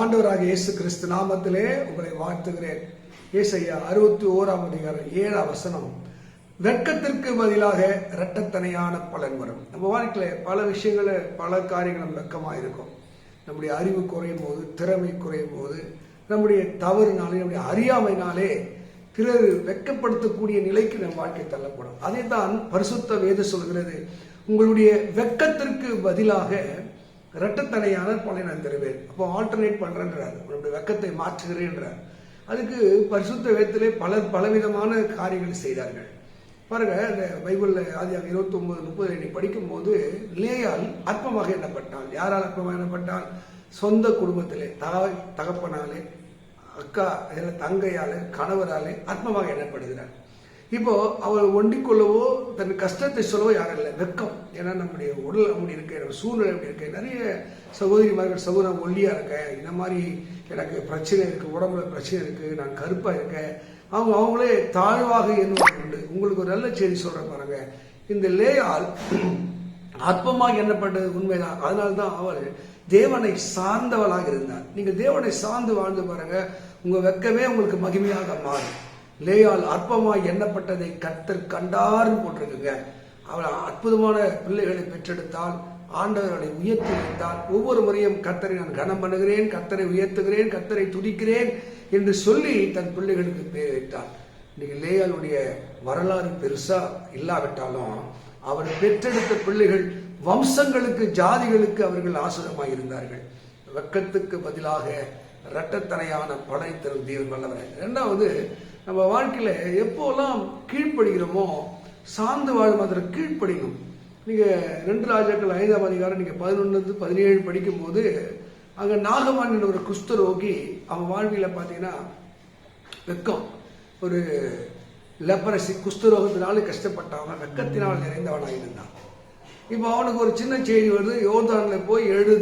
ஆண்டவராக இயேசு கிறிஸ்து நாமத்திலே உங்களை வாழ்த்துகிறேன். ஏசையா அறுபத்தி ஓராம் அதிகாரம் ஏழாம் வசனம். வெட்கத்திற்கு பதிலாக இரட்டத்தனையான பலன் வரும். நம்ம வாழ்க்கையில பல விஷயங்களை பல காரியங்கள் நம்ம இருக்கும் நம்முடைய அறிவு குறையும் போது திறமை குறையும் போது நம்முடைய தவறுனாலே நம்முடைய அறியாமைனாலே பிறர் வெட்கப்படுத்தக்கூடிய நிலைக்கு நம் வாழ்க்கை தள்ளப்படும். அதை தான் பரிசுத்த வேத சொல்கிறது. உங்களுடைய வெட்கத்திற்கு பதிலாக இரட்டத்தனையான பலனை நான் தருவேன். அப்போ ஆல்டர்னேட் பண்றேன்றார். உன்னுடைய வெக்கத்தை மாற்றுகிறேன்றார். அதுக்கு பரிசுத்த வேத்திலே பல பலவிதமான காரியங்கள் செய்தார்கள். பாருங்க அந்த பைபிள்ல ஆதி இருபத்தி ஒன்பது முப்பது நீ படிக்கும்போது லேயால் அற்பமாக எண்ணப்பட்டான். யாரால் அற்பமாக எண்ணப்பட்டான்? சொந்த குடும்பத்திலே தாய் தகப்பனாலே அக்கா இதில் தங்கையாலே கணவராலே அற்பமாக எண்ணப்படுகிறார். இப்போ அவள் ஒண்டிக்கொள்ளவோ தன் கஷ்டத்தை சொல்லவோ யாரும் இல்லை வெக்கம் ஏன்னா நம்முடைய உடல் அப்படி இருக்கு நம்ம சூழ்நிலை அப்படி இருக்கு. நிறைய சகோதரிமார்கள் சகோதரம் ஒல்லியா இருக்கேன் இந்த மாதிரி எனக்கு பிரச்சனை இருக்கு உடம்புல பிரச்சனை இருக்கு நான் கருப்பா இருக்கேன் அவங்க அவங்களே தாழ்வாக எண்ணுவது உண்டு. உங்களுக்கு ஒரு நல்ல செய்தி சொல்றேன் பாருங்க. இந்த லேயால் அற்பமாக எண்ணப்பட்டது உண்மைதான். அதனால்தான் அவள் தேவனை சார்ந்தவளாக இருந்தார். நீங்க தேவனை சார்ந்து வாழ்ந்து பாருங்க. உங்க வெக்கமே உங்களுக்கு மகிமையாக மாறும். லேயால் அற்பமாய் எண்ணப்பட்டதை கத்தர் கண்டார்னு போட்டிருக்குங்க. அவள் அற்புதமான பிள்ளைகளை பெற்றெடுத்தால் ஆண்டவர்களை உயர்த்தி வைத்தால் ஒவ்வொரு முறையும் கத்தரை நான் கனம் பண்ணுகிறேன் கத்தரை உயர்த்துகிறேன் கத்தரை துடிக்கிறேன் என்று சொல்லி தன் பிள்ளைகளுக்கு பேர் வைத்தார். இன்னைக்கு லேயாளுடைய வரலாறு பெருசா இல்லாவிட்டாலும் அவர் பெற்றெடுத்த பிள்ளைகள் வம்சங்களுக்கு ஜாதிகளுக்கு அவர்கள் ஆசிரமாய் இருந்தார்கள். வெக்கத்துக்கு பதிலாக இரட்டத்தனையான படை தரும் தேவன் வல்லவர். நம்ம வாழ்க்கையில் எப்போல்லாம் கீழ்ப்படுகிறோமோ சார்ந்து வாழும் அதில் கீழ்ப்படிக்கும் நீங்கள் ரெண்டு ராஜாக்கள் ஐந்தாம் அதிகாரம் நீங்கள் பதினொன்று பதினேழு படிக்கும்போது அங்கே நாகமான் என்ற ஒரு ரோகி அவன் வாழ்க்கையில் பார்த்தீங்கன்னா வெக்கம். ஒரு லெப்பரசி குஷ்டரோகத்தினால கஷ்டப்பட்டவன் வெக்கத்தினால் நிறைந்தவனாக இருந்தான் இப்போ அவனுக்கு ஒரு சின்ன செய்தி வருது யோர்தானில் போய் ஏழு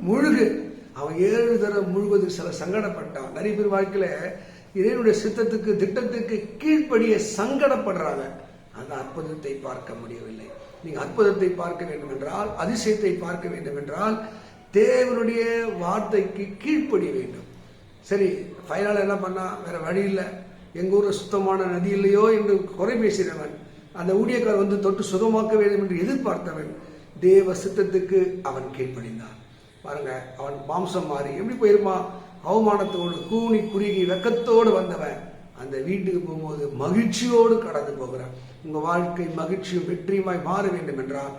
முழுகு. அவன் ஏழு தரம் முழுவதும் சில சங்கடப்பட்டான். நிறைய பேர் வாழ்க்கையில இறைவனுடைய சித்தத்துக்கு திட்டத்துக்கு கீழ்ப்படிய சங்கடப்படுறாங்க. அந்த அற்புதத்தை பார்க்க முடியவில்லை. நீங்க அற்புதத்தை பார்க்க வேண்டும் என்றால் அதிசயத்தை பார்க்க வேண்டும் என்றால் தேவனுடைய வார்த்தைக்கு கீழ்ப்படிய வேண்டும். சரி ஃபைனல் என்ன பண்ணா? வேற வழி இல்லை. எங்க ஊர்ல சுத்தமான நதி இல்லையோ என்று குறை பேசினவன் அந்த ஊழியக்கார் வந்து தொட்டு சுகமாக்க வேண்டும் என்று எதிர்பார்த்தவன் தேவ சித்தத்துக்கு அவன் கீழ்ப்படிந்தான். பாருங்க அவன் மாம்சம் மாறி எப்படி போயிருப்பான்? அவமானத்தோடு கூனி குறுகி வெக்கத்தோடு வந்தவன். அந்த வீட்டுக்கு போகும்போது மகிழ்ச்சியோடு கடந்து போகிறான். உங்க வாழ்க்கை மகிழ்ச்சியும் வெற்றியுமாய் மாற வேண்டும் என்றால்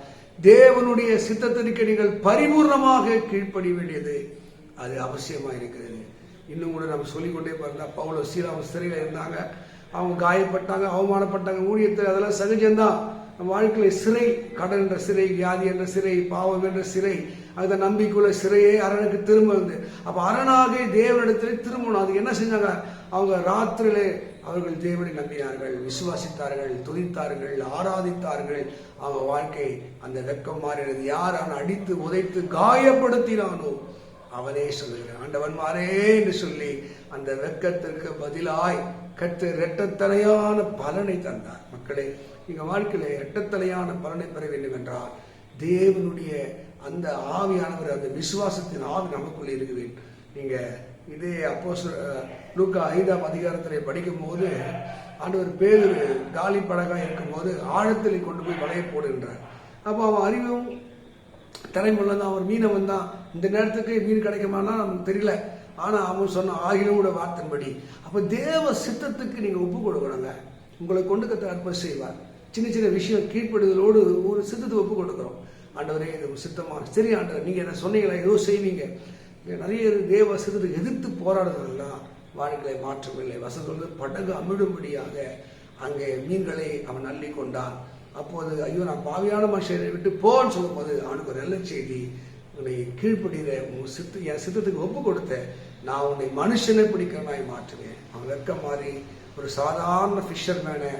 தேவனுடைய சித்தத்திற்கு நீங்கள் பரிபூர்ணமாக கீழ்ப்படி வேண்டியது அது அவசியமா இருக்கிறது. இன்னும் கூட நம்ம சொல்லிக்கொண்டே பாருங்க பவுல சீராம சிறையில் இருந்தாங்க. அவங்க காயப்பட்டாங்க அவமானப்பட்டாங்க ஊழியத்தில் அதெல்லாம் சகஜம்தான். வாழ்க்கையில சிறை கடன் என்ற சிறை வியாதி என்ற சிறை பாவம் என்ற சிறை அந்த நம்பிக்கையுள்ள சிறையே அரணுக்கு திரும்ப வந்து. அப்ப அரணாக தேவனிடத்திலே திரும்பணும். அது என்ன செஞ்சாங்க? அவங்க ராத்திரியிலே அவர்கள் தேவனை நம்பினார்கள். விசுவாசித்தார்கள் துதித்தார்கள் ஆராதித்தார்கள். அவங்க வாழ்க்கை அந்த வெக்கம் மாறினது. யார் அவன் அடித்து உதைத்து காயப்படுத்தினானோ அவனே சொல்லுகிறான். ஆண்டவன் மாறே என்று சொல்லி அந்த வெக்கத்திற்கு பதிலாய் கற்று இரட்டத்தலையான பலனை தந்தார். மக்களே நீங்க வாழ்க்கையில இரட்டத்தலையான பலனை பெற வேண்டும் என்றால் தேவனுடைய அந்த ஆவியானவர் அந்த விசுவாசத்தின் ஆவி நமக்குள்ளே இருக்க வேண்டும் நீங்க இதே அப்போ லூக்கா ஐந்தாம் அதிகாரத்திலே படிக்கும் போது ஆண்டவர் பேரு காலி படகா இருக்கும் போது ஆழத்திலே கொண்டு போய் வளைய போடுகின்றார். அப்போ அவன் அறிவும் திறமையுள்ள தான் அவர் மீனவன் தான். இந்த நேரத்துக்கு மீன் கிடைக்குமானா நமக்கு தெரியல. ஆனா அவன் சொன்ன ஆகிலோட வார்த்தைப்படி அப்போ தேவ சித்தத்துக்கு நீங்க ஒப்பு கொடுக்கணுங்க. உங்களை கொண்டு கத்த அற்புதம் செய்வார். சின்ன சின்ன விஷயம் கீழ்ப்படுதலோடு ஒரு சித்தத்தை ஒப்பு கொடுக்குறோம். ஆண்டவரே இது சித்தமா? சரி ஆண்டவர் நீங்க என்ன சொன்னீங்களா? ஏதோ செய்வீங்க. நிறைய தேவ சித்தத்துக்கு எதிர்த்து போராடுறதெல்லாம் வாழ்க்கையை மாற்றவில்லை வசதி வந்து படகு அமிழும்படியாக அங்கே மீன்களை அவன் அள்ளி கொண்டான் அப்போது ஐயோ நான் பாவியான மனுஷனை விட்டு போன்னு சொல்லும்போது அவனுக்கு ஒரு நல்ல செய்தி. உன்னை கீழ்ப்படுகிற உன் சித்து என் சித்தத்துக்கு ஒப்பு கொடுத்த நான் உன்னை மனுஷனை பிடிக்கிறனாய் மாற்றுவேன். அவன் வெக்க மாதிரி ஒரு சாதாரண ஃபிஷர்மேனை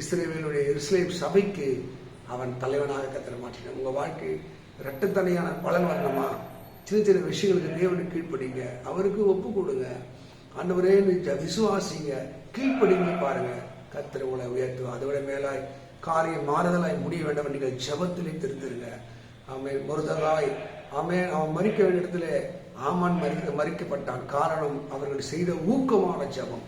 இஸ்ரேவேலுடைய இஸ்லேம் சபைக்கு அவன் தலைவனாக கத்திர மாற்றினான். உங்கள் வாழ்க்கை ரெட்டத்தனையான பலன் வரணுமா சின்ன சின்ன விஷயங்களுக்கு தேவனுக்கு கீழ்ப்படிங்க. அவருக்கு ஒப்பு கொடுங்க ஆண்டவரே விசுவாசிங்க. கீழ்ப்படிங்க பாருங்க. கத்திர உங்களை உயர்த்துவோம் அதை விட மேலாய் காரியம் மாறுதலாய் முடிய வேண்டும் நீங்கள் ஜபத்திலே திருந்துருங்க. அவன் முருதலாய் அவன் அவன் மறிக்க வேண்டிய இடத்துல ஆமான் மறி மறிக்கப்பட்டான். காரணம் அவர்கள் செய்த ஊக்கமான ஜெபம்.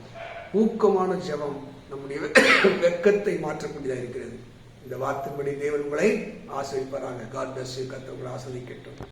ஊக்கமான ஜெபம் நம்முடைய வெக்கத்தை மாற்றக்கூடியதாக இருக்கிறது. இந்த வார்த்தைப்படி தேவன் உங்களை ஆசிரிப்பாராங்க காட் பிளஸ் கத்தவங்களை ஆசிரிக்கட்டும்